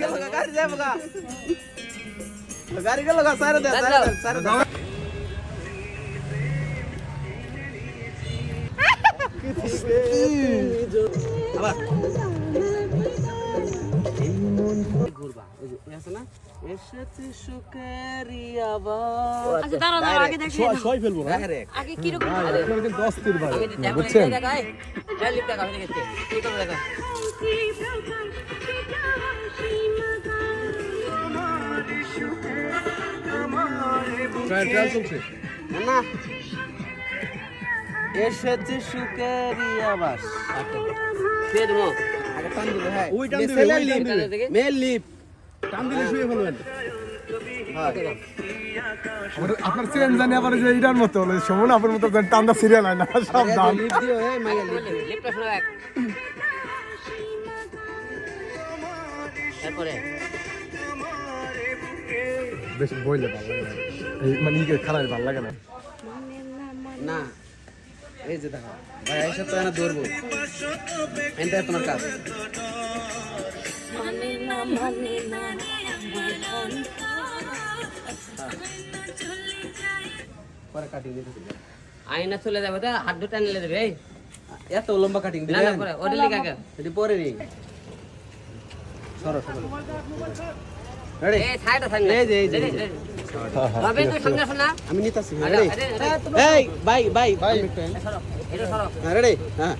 গেল গা, গাড়ি যাব গা। গাড়ি গেল গা, সাইরে দে, সাইরে দে, সাইরে দে। ঘুরবা, এই যে, আছে না? এসেছে সুখেরই আবার। আচ্ছা দাঁড়াও দাঁড়াও আগে দেখি ফেলব না আগে বুঝছেন এটা এই দেখা আমি কি করে দেখা টান দিলে শুয়ে ফেলবেন। হ্যাঁ। আমার- আপনার চেন জানি আবার যে এইটার মতো হলো সমন আপনার মতো টান্দা সিরিয়াল হয় না সব দাম। লিপ দিও, এই মাইয়া লিপ। লিপটা শোনা এক। তারপরে? বেশি বইলে ভালো লাগে না। মানে ইকে খারাপ ভালো লাগে না? না এই যে দেখো ভাই এসে তো এনে দৌড়বো। এটা তোমার কাজ। পরে কাটিং দিতে আয়না চলে যাবে তো হাত দুটা নিলে দেবে এই। এত লম্বা কাটিং না দিবে না পরে ওটা লিখা এটি পরে নি। সরো সরো। আমি নিতাছি। এই বাই বাই। রেডি হ্যাঁ।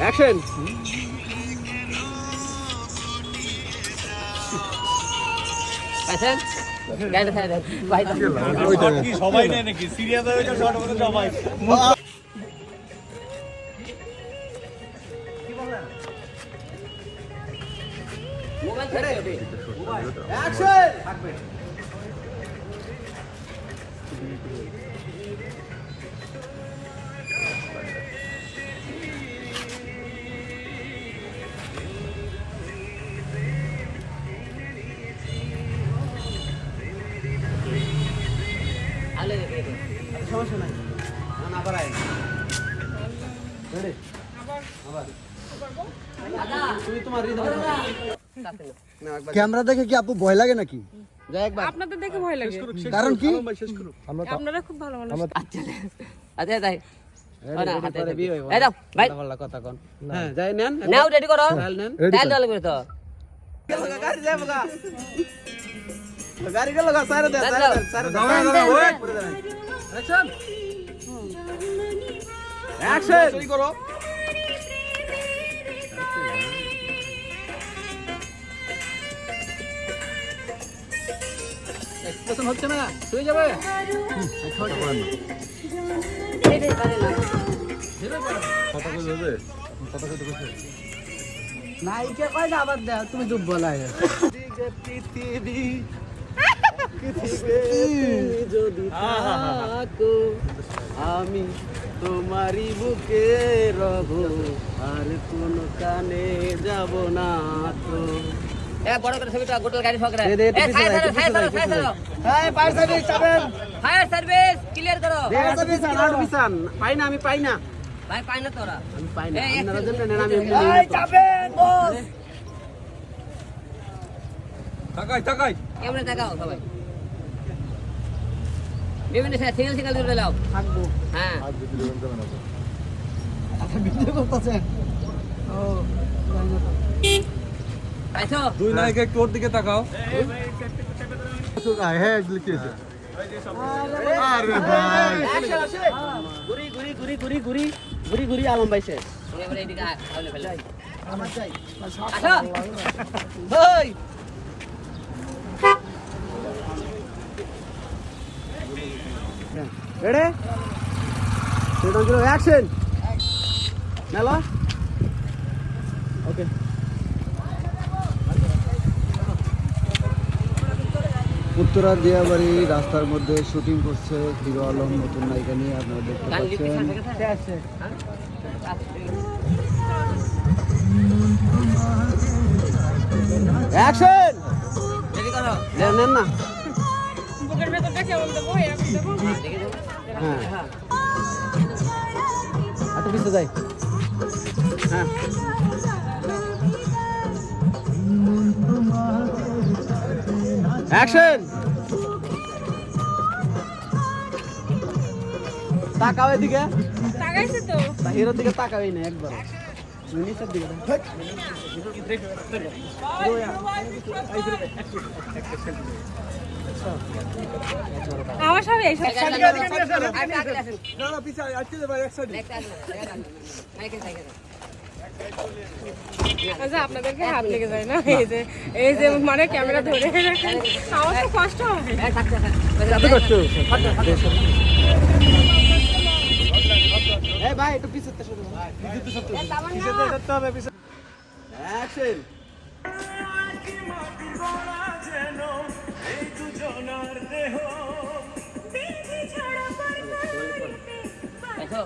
অ্যাকশন সবাই নেয় নাকি? সিরিয়াস সবাই। সমস্যা নাই না আবার আয় আবার দাদা তুমি তোমার হৃদয় ক্যামেরা দেখে কি আপু ভয় লাগে নাকি? আপনাদের দেখে ভয় লাগে। কারণ কি? আপনারা খুব ভালো মানুষ। আচ্ছা আচ্ছা তাই এক্সপ্রেশন হচ্ছে না? শুয়ে যাবে? আবার দেখ তুমি যদি আমি তোমারই বুকে রব আর কোন কানে যাব না তো এ বড় করে ছবিটা গোটাল গাড়ি সহ দে, দে, ফায়ার সার্ভিস একটু ফায়ার সার্ভিস ফায়ার সার্ভিস এই ফায়ার সার্ভিস যাবেন। ফায়ার সার্ভিস ক্লিয়ার করো। ফায়ার সার্ভিস আর বিছান পাই না আমি পাই না। ভাই পাই না তোরা। আমি পাই না আপনারা সেকেন্ড। জানেন আমি এমনি নিয়ে নিতাম। তাকাই তাকাই। ক্যামেরা দেখাও সবাই? বিভিন্ন সিঙ্গেল সিঙ্গেল দাও থাকব। হ্যাঁ। আজ ভিডিও করতেছেন? ও। দুই নায়িকা একটু ওর দিকে তাকাও। হ্যাঁ এগুলো আরে ভাই। ঘুরি ঘুরি ঘুরি ঘুরি ঘুরি ঘুরি ঘুরি আলম ভাই শেষ। রেডি সেটা অ্যাকশন মেলা ওকে উত্তরা দিয়াবাড়ি রাস্তার মধ্যে শুটিং করছে হিরো আলম নতুন নায়িকা নিয়ে আপনারা দেখতে পাচ্ছেন। অ্যাকশন নেন নেন না। বুকের ভেতরটা কেমন দেবো এরকম দেবো। হ্যাঁ। একটু পিছিয়ে যাই। হ্যাঁ। অ্যাকশন তাকাও এদিকে। তাকাইছে তো। হিরোর দিকে তাকাবি না একবার। নিচের দিকে। আমার সব আগে আসেন না না এক সাইডে একটা আসেন মাইকে সাইকেল আচ্ছা আপনাদেরকে হাত লেগে যায় না? এই যে এই যে মানে ক্যামেরা ধরে রাখেন। আমার তো কষ্ট হবে। পিছতে অ্যাকশন। দেখো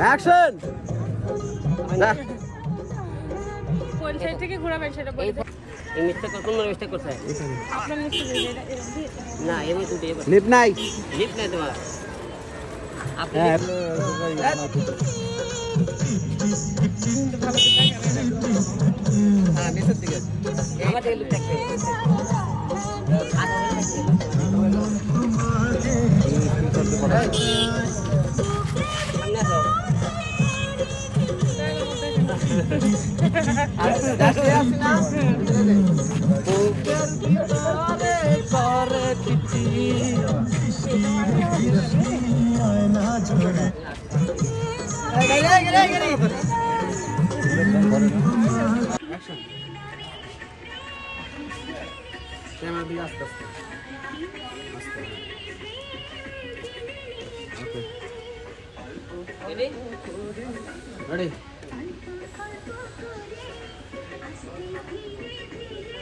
অ্যাকশন কোন সাইড থেকে ঘোরাবেন সেটা বলে এই এই মিস্টেক কোন মানে মিস্টেক করছে আপনার এরকম না তুমি লিপ নাই। লিপ নাই তোমার। আপনি হ্যাঁ। হ্যাঁ নিচের দিকে আমার লিপ থাকবে। সামনে দাঁড়িয়ে আছি না বুকের ভিতরে করে পিটি ক্যামেরা দিকে আস্তে আস্তে রেডি রেডি অল্প অল্প করে আস্তে ধীরে ধীরে